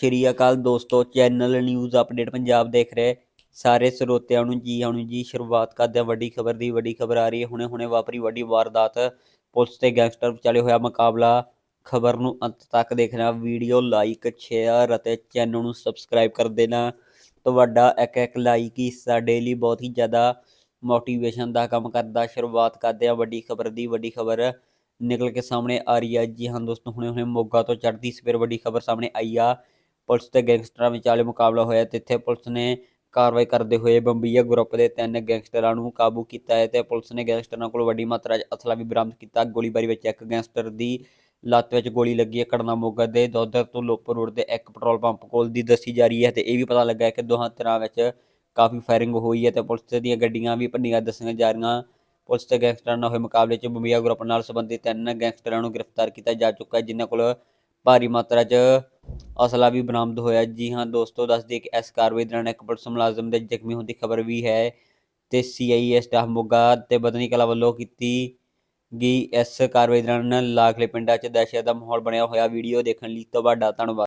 ਸ਼੍ਰੀ ਅਕਾਲ ਦੋਸਤੋ channel news update Punjab ਦੇਖ ਰਹੇ। ਸਾਰੇ ਸਰੋਤਿਆਂ ਨੂੰ ਜੀ ਆਉਣ ਜੀ ਸ਼ੁਰੂਆਤ ਕਰਦੇ ਹਾਂ। ਵੱਡੀ ਖਬਰ ਦੀ, ਵੱਡੀ ਖਬਰ ਆ ਰਹੀ ਹੈ। ਹੁਣੇ ਹੁਣੇ ਵਾਪਰੀ ਵੱਡੀ ਵਾਰਦਾਤ। ਪੁਲਿਸ ਤੇ ਗੈਂਗਸਟਰ ਵਿਚਾਲੇ ਹੋਇਆ ਮੁਕਾਬਲਾ। ਖਬਰ ਨੂੰ ਅੰਤ ਤੱਕ ਦੇਖਣਾ ਵੀਡੀਓ ਲਾਈਕ ਸ਼ੇਅਰ ਅਤੇ ਚੈਨਲ ਨੂੰ ਸਬਸਕ੍ਰਾਈਬ ਕਰ ਦੇਣਾ। ਤੁਹਾਡਾ ਇੱਕ ਇੱਕ ਲਾਈਕ ਹੀ ਸਾਡੇ ਲਈ ਬਹੁਤ ਹੀ ਜ਼ਿਆਦਾ ਮੋਟੀਵੇਸ਼ਨ ਦਾ ਕੰਮ ਕਰਦਾ। ਸ਼ੁਰੂਆਤ ਕਰਦੇ ਹਾਂ ਵੱਡੀ ਖਬਰ ਦੀ, ਵੱਡੀ ਖਬਰ ਨਿਕਲ ਕੇ ਸਾਹਮਣੇ ਆ ਰਹੀ ਹੈ। ਜੀ ਹਾਂ ਦੋਸਤੋ, ਹੁਣੇ ਹੁਣੇ ਮੋਗਾ ਤੋਂ ਚੜ੍ਹਦੀ ਸਵੇਰ ਵੱਡੀ ਖਬਰ ਸਾਹਮਣੇ ਆਈ ਆ। ਪੁਲਿਸ ਤੇ ਗੈਂਗਸਟਰਾਂ ਵਿਚਾਲੇ ਮੁਕਾਬਲਾ ਹੋਇਆ ਤੇ ਇੱਥੇ ਪੁਲਿਸ ਨੇ ਕਾਰਵਾਈ ਕਰਦੇ ਹੋਏ ਬੰਬੀਆ ਗਰੁੱਪ ਦੇ ਤਿੰਨ ਗੈਂਗਸਟਰਾਂ ਨੂੰ ਕਾਬੂ ਕੀਤਾ ਹੈ ਤੇ ਪੁਲਿਸ ਨੇ ਗੈਂਗਸਟਰਾਂ ਕੋਲ ਵੱਡੀ ਮਾਤਰਾ 'ਚ ਅਸਲਾ ਵੀ ਬਰਾਮਦ ਕੀਤਾ। ਗੋਲੀਬਾਰੀ ਵਿੱਚ ਇੱਕ ਗੈਂਗਸਟਰ ਦੀ ਲੱਤ ਵਿੱਚ ਗੋਲੀ ਲੱਗੀ ਹੈ। ਘਟਨਾ ਮੋਗਾ ਦੇ ਦੋਦਰ ਤੋਂ ਲੋਪਰ ਰੋਡ ਦੇ ਇੱਕ ਪੈਟਰੋਲ ਪੰਪ ਕੋਲ ਦੀ ਦੱਸੀ ਜਾ ਰਹੀ ਹੈ ਤੇ ਇਹ ਵੀ ਪਤਾ ਲੱਗਾ ਹੈ ਕਿ ਦੋਹਾਂ ਧਿਰਾਂ ਵਿੱਚ ਕਾਫੀ ਫਾਇਰਿੰਗ ਹੋਈ ਹੈ ਤੇ ਪੁਲਿਸ ਦੀਆਂ ਗੱਡੀਆਂ ਵੀ ਭੰਨੀਆਂ ਦੱਸੀਆਂ ਜਾ ਰਹੀਆਂ। ਪੁਲਿਸ ਤੇ ਗੈਂਗਸਟਰਾਂ ਨਾਲ ਹੋਏ ਮੁਕਾਬਲੇ 'ਚ ਬੰਬੀਆ ਗਰੁੱਪ ਨਾਲ ਸੰਬੰਧਿਤ ਤਿੰਨ ਗੈਂਗਸਟਰਾਂ ਨੂੰ ਗ੍ਰਿਫਤਾਰ ਕੀਤਾ ਜਾ ਚੁੱਕਾ ਹੈ, ਜਿਨ੍ਹਾਂ ਕੋਲ ਭਾਰੀ ਮਾਤਰਾ 'ਚ ਅਸਲਾ ਵੀ ਬਰਾਮਦ ਹੋਇਆ। ਜੀ ਹਾਂ, ਦੋਸਤੋ ਦੱਸ ਦਈਏ ਕਿ ਇਸ ਕਾਰਵਾਈ ਦੌਰਾਨ ਇੱਕ ਪੁਲਿਸ ਮੁਲਾਜ਼ਮ ਦੇ ਜ਼ਖਮੀ ਹੋਣ ਦੀ ਖਬਰ ਵੀ ਹੈ ਤੇ ਸੀਆਈਏ ਸਟਾਫ ਮੋਗਾ ਤੇ ਬਦਨੀ ਕਲਾ ਵੱਲੋਂ ਕੀਤੀ ਗਈ ਇਸ ਕਾਰਵਾਈ ਦੌਰਾਨ ਲਾਖਲੇ ਪਿੰਡਾਂ 'ਚ ਦਹਿਸ਼ਤ ਦਾ ਮਾਹੌਲ ਬਣਿਆ ਹੋਇਆ। ਵੀਡੀਓ ਦੇਖਣ ਲਈ ਤੁਹਾਡਾ ਧੰਨਵਾਦ।